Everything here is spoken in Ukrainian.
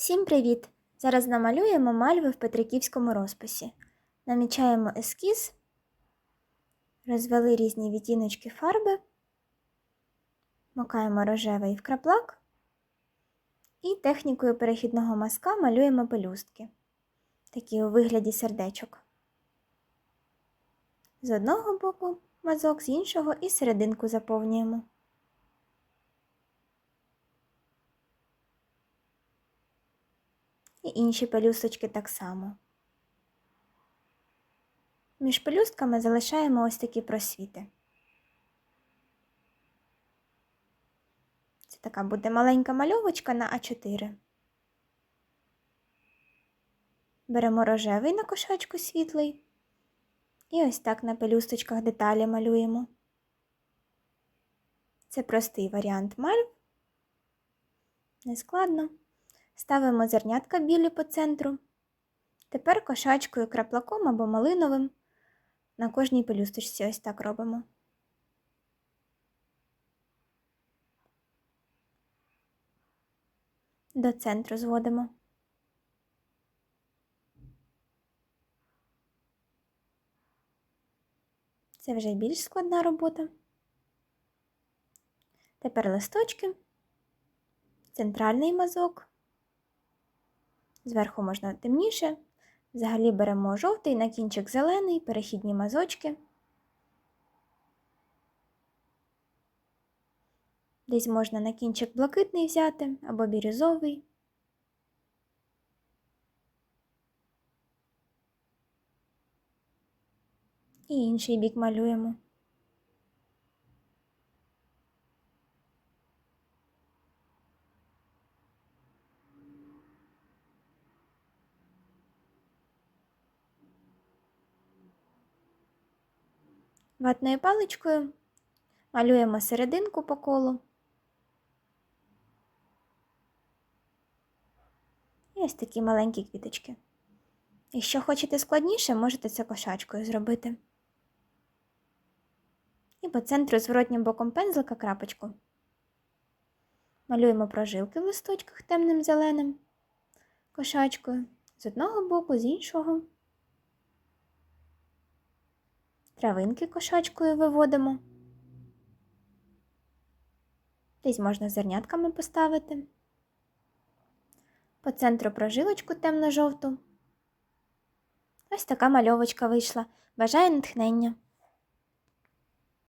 Всім привіт! Зараз намалюємо мальви в петриківському розписі. Намічаємо ескіз, розвели різні відтіночки фарби, макаємо рожевий в краплак і технікою перехідного мазка малюємо пелюстки, такі у вигляді сердечок. З одного боку мазок, з іншого і серединку заповнюємо. І інші пелюсточки так само. Між пелюстками залишаємо ось такі просвіти. Це така буде маленька мальовочка на А4. Беремо рожевий на кошачку світлий. І ось так на пелюсточках деталі малюємо. Це простий варіант мальв. Нескладно. Ставимо зернятка білі по центру. Тепер кошачкою краплаком або малиновим на кожній пелюсточці ось так робимо. До центру зводимо. Це вже більш складна робота. Тепер листочки, центральний мазок. Зверху можна темніше. Взагалі беремо жовтий на кінчик зелений, перехідні мазочки. Десь можна на кінчик блакитний взяти або бірюзовий. І інший бік малюємо. Ватною паличкою малюємо серединку по колу. І ось такі маленькі квіточки. Якщо хочете складніше, можете це кошачкою зробити. І по центру зворотнім боком пензлика крапочку. Малюємо прожилки в листочках темним зеленим кошачкою з одного боку, з іншого. Травинки кошачкою виводимо. Десь можна зернятками поставити. По центру прожилочку темно-жовту. Ось така мальовочка вийшла. Бажаю натхнення!